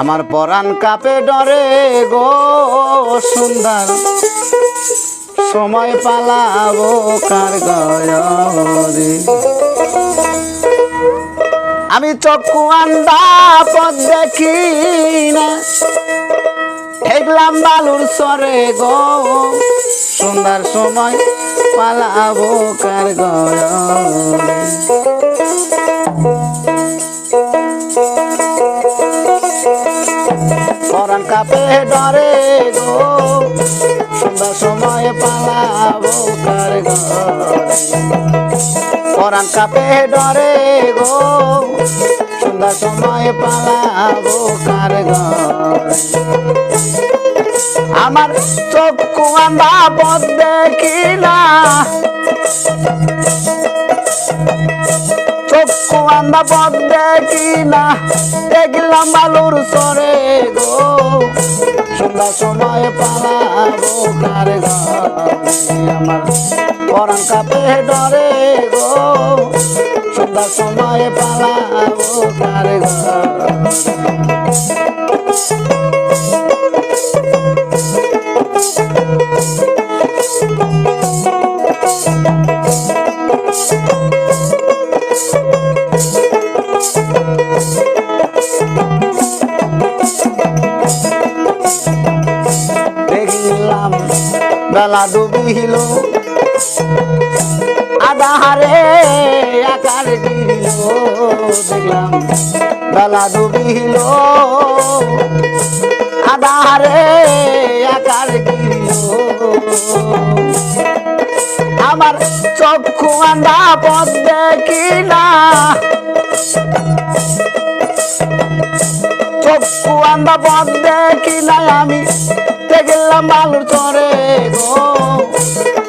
আমার পরাণ কাপে ডরে গো সুন্দর। সময় পালাবো কার আমি চক্ষু আন্দা পথ দেখি না। ঠেকলাম বালুর সরে গো সুন্দর সময় পালাবো কার গয়রে পরাণ কাপে ডরে গো। সুন্দর সময় পালাবো কার পরাণ কাপে ডরে গো। সুন্দর সময় পালাবো কার আমার চক্ষু আন্দা পদ দেখি না চক্ষু আন্দা পথ দেখি না দেখলাম বালুর সরে পরাণ কাপে ডরে গো। সুন্দর সময় পালাবো কার বেলা ডুবিল। আধারে আকার গিরিল দেখলাম বেলা ডুবিল। আধারে আকার গিরিল আমার চক্ষু আন্দা পথ দেখি না চক্ষু আন্দা পথ দেখি না আমি দেখলাম বালুর চরে গো।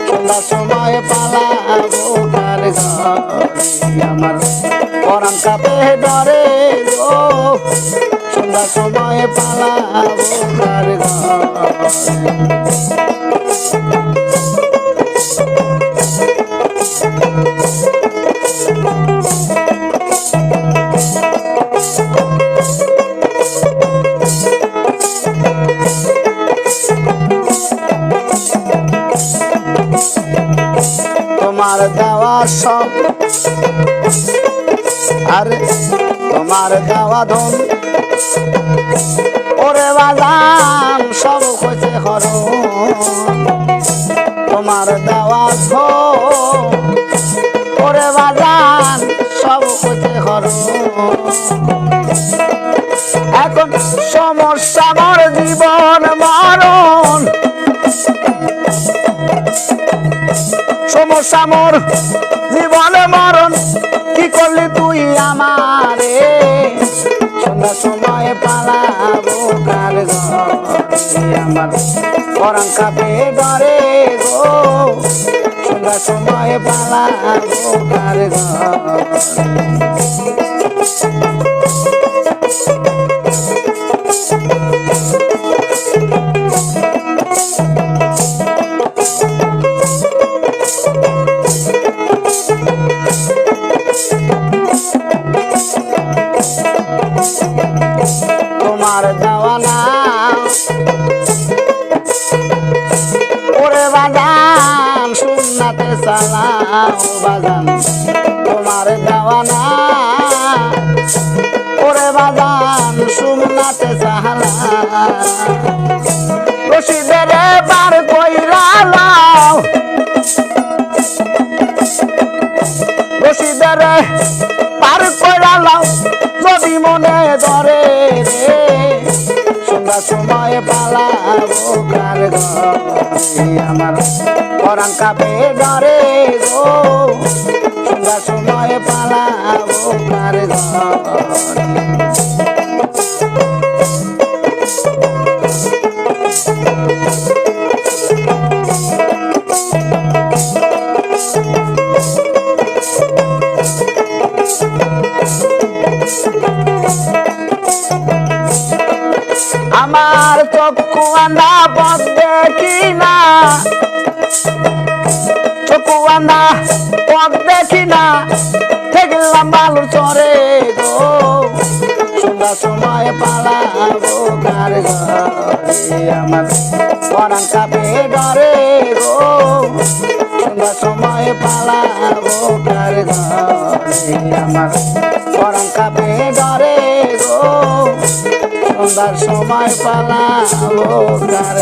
সন্ধ্যার সময় পালাবো কার ঘরে। আমার পরাণ কাপে ডরে গো। সন্ধ্যার সময় পালাবো কার ঘরে। তোমার দেওয়া সব। আরে, তোমার দেওয়া ধন। ওরে বাজান, সব হয়েছে হর তোমার দেওয়া ধন। ওরে বাজান, সব হয়েছে হর এখন সমস্যা আমার জীবন মরণ সমস্যা মোর জীবনে মরণ, কি করলি তুই আমারে? সন্ধ্যা সময় পালাবো কার আমার পরাণ কাপে ডরে গো। সন্ধ্যা সময় পালাবো কার ঘরে? সালাম বাজান, তোমার দেওয়ানা। ওরে বাজান শুননাতে সালা রশিদের বার কইরা লাও রশিদের পার কইরা লাও যদি মনে ধরে রে। সন্ধ্যা সময় পালাবো কার আমার। পরাণ কাপে ডরে গো। সন্ধ্যা সময় পালাবো কার আমার চক্ষু আন্দা পথ দেখি না। চক্ষু আন্দা পথ দেখি না। দেখলাম বালুর চরে গো। সন্ধ্যা সময় পালাবো কার ঘরে? আমার পরাণ কাপে ডরে গো। সন্ধ্যার সময় পালাবো কার ঘরে? আমার পরাণ কাপে ডরে গো। সন্ধ্যার সময় পালাবো কার